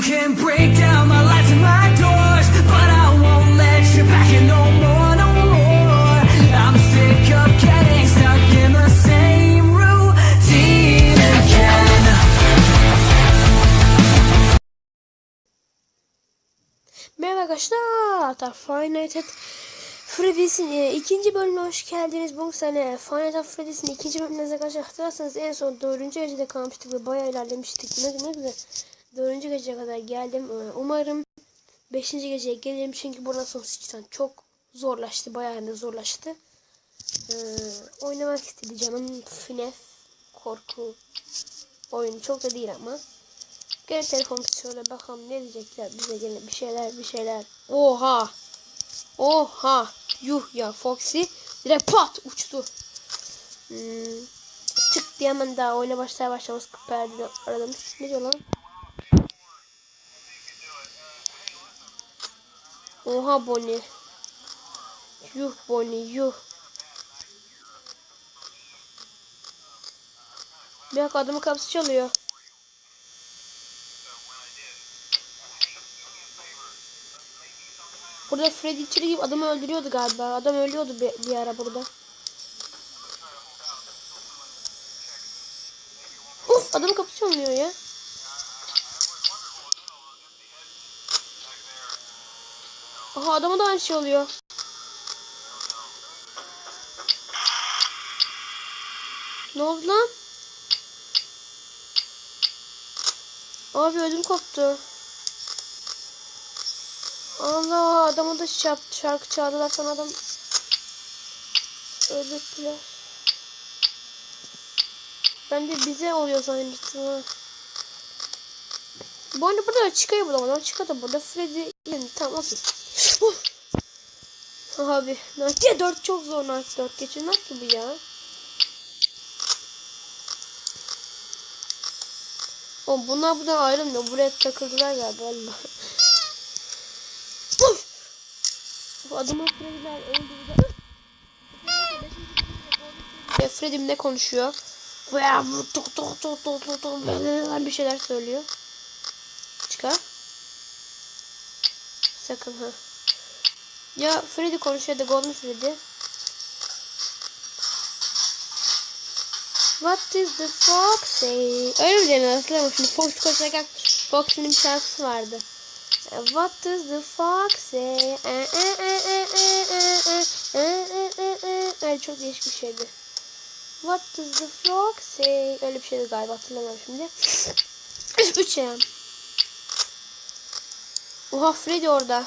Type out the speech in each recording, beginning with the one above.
The. Merhaba arkadaşlar. Nights at Freddy's'in e, ikinci bölümüne hoş geldiniz. Bu sene Nights at Freddy's'in ikinci bölümüne arkadaşlar hatırlarsanız en son dördüncü gecede kalmıştık ve bayağı ilerlemiştik. Ne, ne güzel. Dördüncü geceye kadar geldim. E, Umarım beşinci geceye gelirim çünkü buradan sonra cidden çok zorlaştı. Bayağı da zorlaştı. E, oynamak istedi canım. FNAF korku oyunu çok da değil ama. Gel telefonu şöyle bakalım ne diyecekler bize gene bir şeyler bir şeyler. Oha. Oha. Yuh ya Foxy. Direkt pat uçtu. Hmm. Çık diye hemen daha oyuna başlar başlamaz perdede aradım. Ne diyor lan? Oha Bonnie. Yuh Bonnie yuh. Bir dakika adamın kapısı çalıyor. Burada Freddy içeri gibi adamı öldürüyordu galiba. Adam ölüyordu bir, bir ara burada. Uf adamın kapısı çalınıyor ya. Aha adama da aynı şey oluyor. Ne oldu lan? Abi ödüm koptu. Allah adamı da şarkı, şarkı çaldılar sana adam öldürdüler. Ben de bize oluyor zannettim ha. Bu arada burada çıkıyor bulamadım. Çıkıyor da burada Freddy yani tamam Uf. Abi Nike 4 çok zor Nike 4 geçilmez ki bu ya. O bunlar buradan ayrılmıyor. Buraya takıldılar galiba Allah. Bu adamı Freddy'ler öldürdü. Ve ne konuşuyor? Veya tuk tuk tuk tuk tuk tuk bir şeyler söylüyor. Çıkar. Sakın ha. Ya Freddy konuşuyor da Golden Freddy. What does the fox say? Öyle mi deniyor hatırlamıyorum şimdi Fox konuşarken Fox'un bir şarkısı vardı. What does the fox say? Öyle çok değişik bir şeydi. What does the frog say? Öyle bir şeydi galiba hatırlamıyorum şimdi. Üç şey. Oha Freddy orada.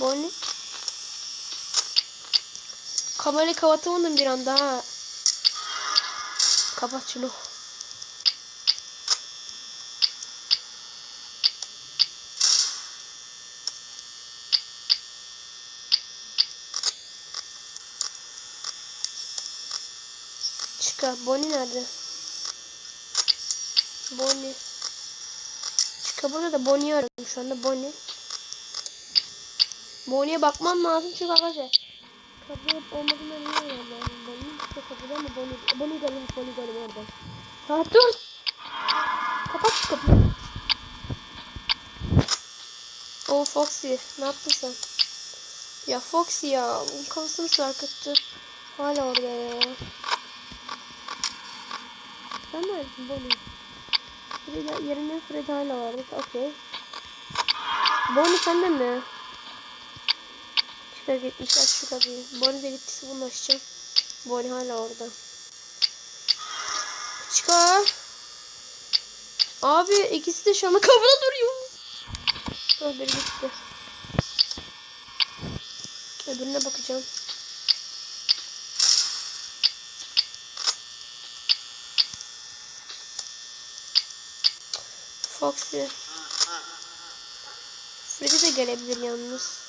Bonnie. Kamerayı kapatamadım bir anda ha. Kapat şunu. Çıkar. Bonnie nerede? Bonnie. Çıkar burada da Bonnie'yi arıyorum şu anda. Bonnie. Bonnie'ye bakmam lazım çünkü arkadaşlar. Olmadığına niye yani? Bonnie işte kapıda mı Bonnie? Bonnie görelim, Bonnie görelim orada. Ha dur. Kapat şu kapıyı. O Foxy, ne yaptın sen? Ya Foxy ya, bunun kafasını sarkıttı. Hala orada ya. Sen neredesin Bonnie? Yerine Fred hala vardı. Okey. Bonnie sende mi? Çıkar gitmiş aç şu kapıyı. Bonnie de gitti bunu açacağım. Bonnie hala orada. Çıkar. Abi ikisi de şu anda kapıda duruyor. Biri gitti. Öbürüne bakacağım. Foxy. Freddy de gelebilir yalnız.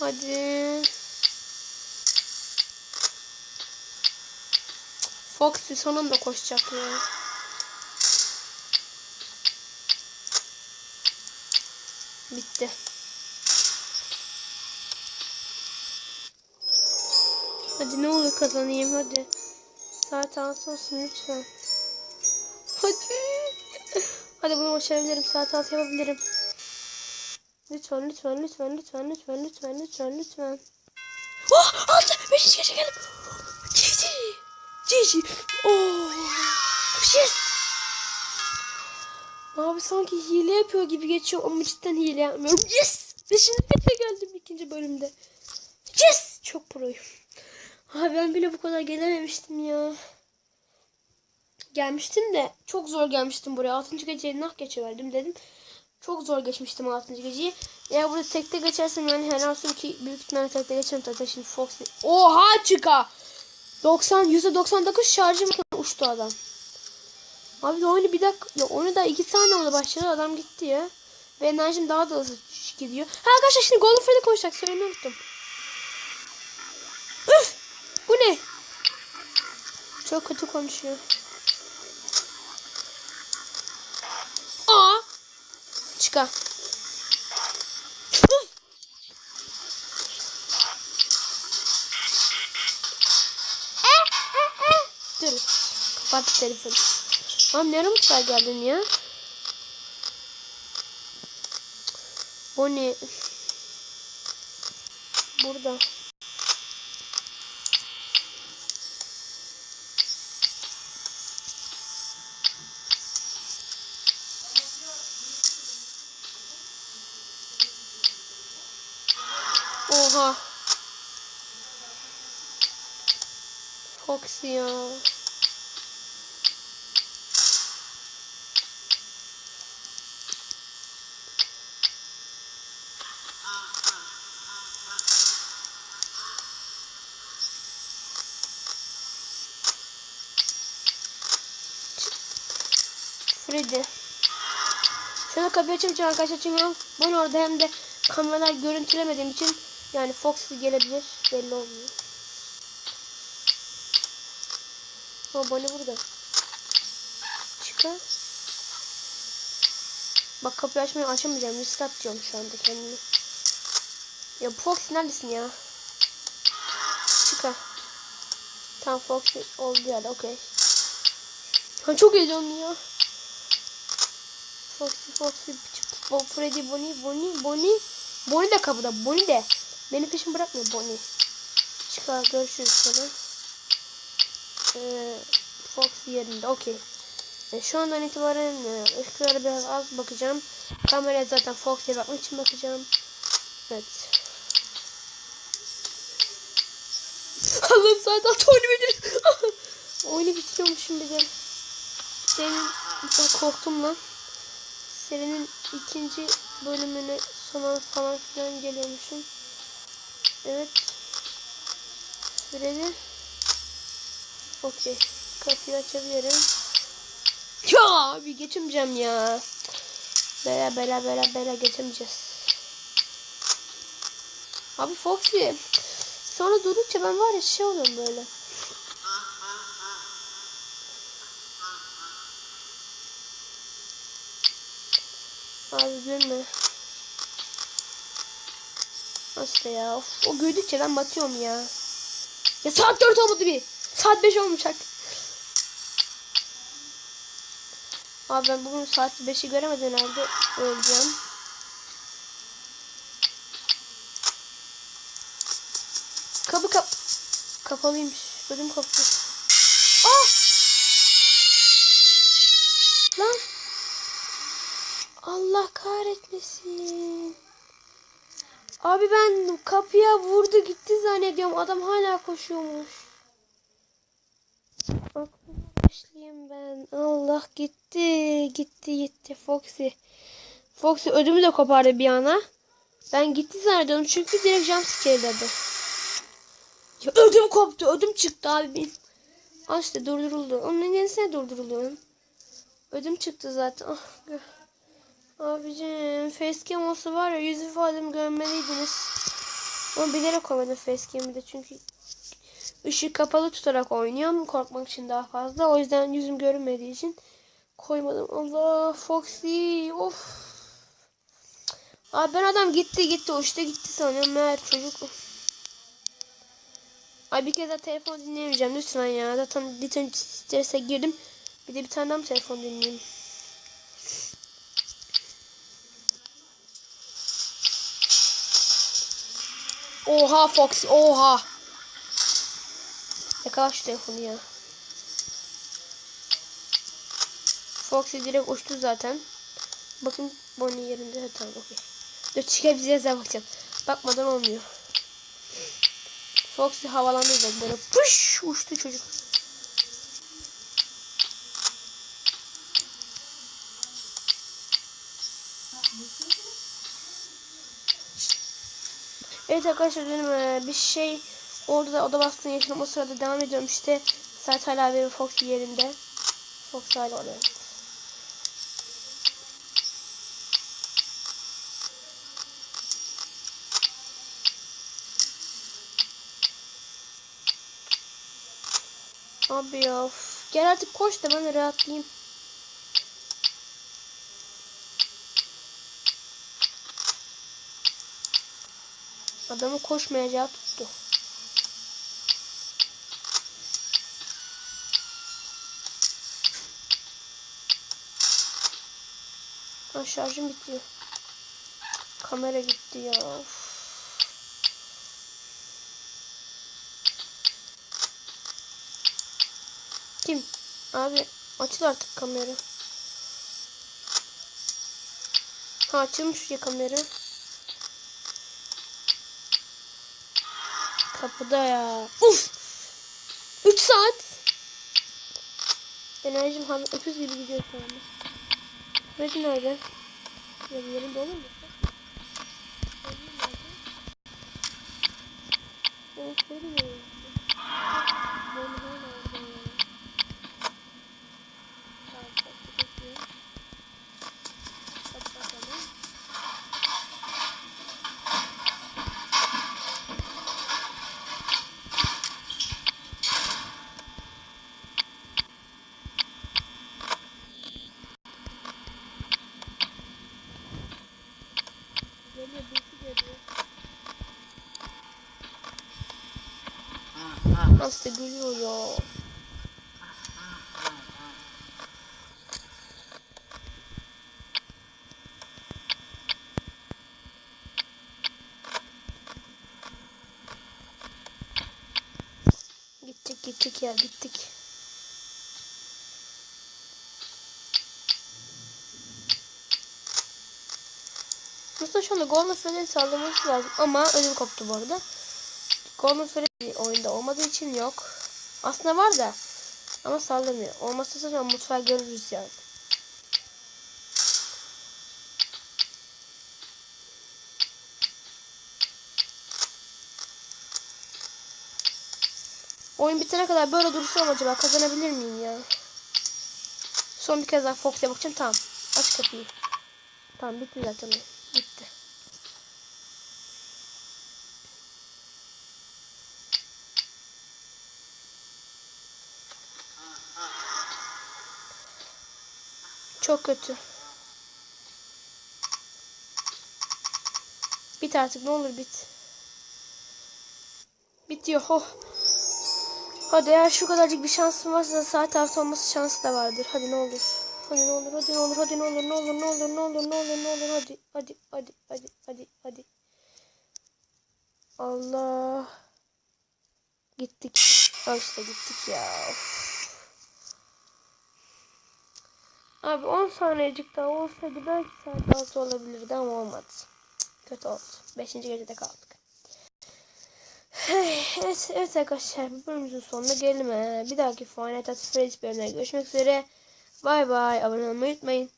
Hadi. Foxy sonunda koşacak ya. Bitti. Hadi ne olur kazanayım hadi. Saat 6 olsun lütfen. Hadi. Hadi bunu başarabilirim. Saat 6 yapabilirim. Lütfen lütfen lütfen lütfen lütfen lütfen lütfen lütfen. Oh! 6! 5. gece geldim. Cici! Cici! Oh! Yes! Abi sanki hile yapıyor gibi geçiyor ama cidden hile yapmıyorum. Yes! Beşinci gece geldim ikinci bölümde. Yes! Çok proyum. Abi ben bile bu kadar gelememiştim ya. Gelmiştim de çok zor gelmiştim buraya. 6. geceyi nah geçiverdim dedim. Çok zor geçmiştim 6. geceyi. Eğer burada tekte geçersem yani helal olsun ki büyük ihtimalle tekte geçerim zaten şimdi Fox. Oha çıka! 90 %99 şarjım uçtu adam. Abi oyunu bir dakika ya oyunu da 2 saniye oldu başladı adam gitti ya. Ve enerjim daha da hızlı gidiyor. Ha arkadaşlar şimdi Golden Freddy konuşacak söylemeyi unuttum. Üf! Bu ne? Çok kötü konuşuyor. Eh. Dur. Kapat telefonu. Lan ne mutfağa geldin ya? O ne? Burada. Oha. Fox ya. Freddy. Şöyle kapıyı açayım arkadaşlar çünkü ben orada hem de kameralar görüntülemediğim için yani Fox gelebilir belli olmuyor. O Bonnie burada. Çıkar. Bak kapıyı açmayı açamayacağım. Risk atıyorum şu anda kendimi. Ya Fox neredesin ya? Çıkar. Tamam Fox oldu yani okey. Ha, çok heyecanlı ya. Foxy Foxy Bo Freddy Bonnie Bonnie Bonnie Bonnie de kapıda Bonnie de Beni peşin bırakmıyor Bonnie Çıkar görüşürüz sana ee, Fox yerinde okey e, Şu andan itibaren e, ışıklara biraz az bakacağım Kameraya zaten Fox'e bakmak için bakacağım Evet Allah'ım zaten oyunu bitir Oyunu bitiriyormuşum bir de Senin ben korktum lan serinin ikinci bölümüne sona falan filan geliyormuşum. Evet. Süreli. Okey. Kapıyı açabilirim. Ya abi geçemeyeceğim ya. Bela bela bela bela geçemeyeceğiz. Abi Foxy. Sonra durdukça ben var ya şey oluyorum böyle. Abi gülme. Nasıl ya? Of, o gördükçe ben batıyorum ya. Ya saat 4 olmadı bir. Saat 5 olmayacak. Abi ben bugün saat 5'i göremeden herhalde öleceğim. Kapı kap kapalıymış. Ödüm koptu. Ah! Lan! Allah kahretmesin. Abi ben kapıya vurdu gitti zannediyorum. Adam hala koşuyormuş. Aklıma başlayayım ben. Allah gitti. Gitti gitti Foxy. Foxy ödümü de kopardı bir ana. Ben gitti zannediyorum çünkü direkt jumpscare'ladı. Ya ödüm koptu. Ödüm çıktı abi benim. Al işte durduruldu. Onun nedense durduruluyor. Ödüm çıktı zaten. Ah, Abicim facecam olsa var ya yüz ifademi görmeliydiniz. Ama bilerek koymadım facecam'i de çünkü ışığı kapalı tutarak oynuyorum. Korkmak için daha fazla. O yüzden yüzüm görünmediği için koymadım. Allah Foxy of. Abi ben adam gitti gitti uçtu gitti sanıyorum meğer çocuk. Ay bir kez daha telefon dinleyemeyeceğim lütfen ya. Zaten lütfen strese girdim. Bir de bir tane daha mı telefon dinleyeyim? Oha Fox oha. Yakala şu telefonu ya. Foxy direkt uçtu zaten. Bakın Bonnie yerinde. Ha, tamam okey. Dur çıkabileceğiz bakacağım. Bakmadan olmuyor. Foxy havalandı da böyle pış uçtu çocuk. Evet arkadaşlar benim bir şey oldu da oda baskını yaşadım. O sırada devam ediyorum işte. Saat hala bir Foxy yerinde. Foxy hala orada. Abi ya. Gel artık koş da ben rahatlayayım. Adamı koşmayacağı tuttu. Ha, şarjım bitiyor. Kamera gitti ya. Of. Kim? Abi açıl artık kamera. Ha açılmış ya kamera. Kapıda ya. Uf! 3 saat. Enerjim öküz gibi gidiyor şu anda. Freddy nerede? Ya bir yerinde olur mu? Freddy nerede? O Freddy nerede? Bonnie hala orada ya. Tamam, çok bekliyor. Bak bakalım. Geliyor, birisi geliyor. Nasıl gülüyor ya. Gittik gittik ya gittik. Aslında şu anda Golden Freddy'nin saldırması lazım ama ödüm koptu bu arada. Golden Freddy oyunda olmadığı için yok. Aslında var da ama saldırmıyor. Olmazsa zaten mutfağı görürüz yani. Oyun bitene kadar böyle durursam acaba kazanabilir miyim ya? Son bir kez daha Fox'e bakacağım. Tamam. Aç kapıyı. Tamam bitti zaten. o. Bitti. Çok kötü. Bit artık ne olur bit. Bitiyor. Oh. Hadi eğer şu kadarcık bir şansım varsa saat altı olması şansı da vardır. Hadi ne olur. Hadi ne olur, hadi ne olur, hadi ne olur, ne olur, ne olur, ne olur, ne olur, ne olur, hadi, hadi, hadi, hadi, hadi, hadi. Allah. Gittik. Al işte gittik ya. Of. Abi 10 saniyecik daha olsaydı belki saat altı olabilirdi ama olmadı. Kötü oldu. 5. gecede kaldık. Evet, evet arkadaşlar bu bölümümüzün sonuna geldim. Ee, Bir dahaki Final Fantasy Freddy's bölümüne görüşmek üzere. Bay bay. Abone olmayı unutmayın.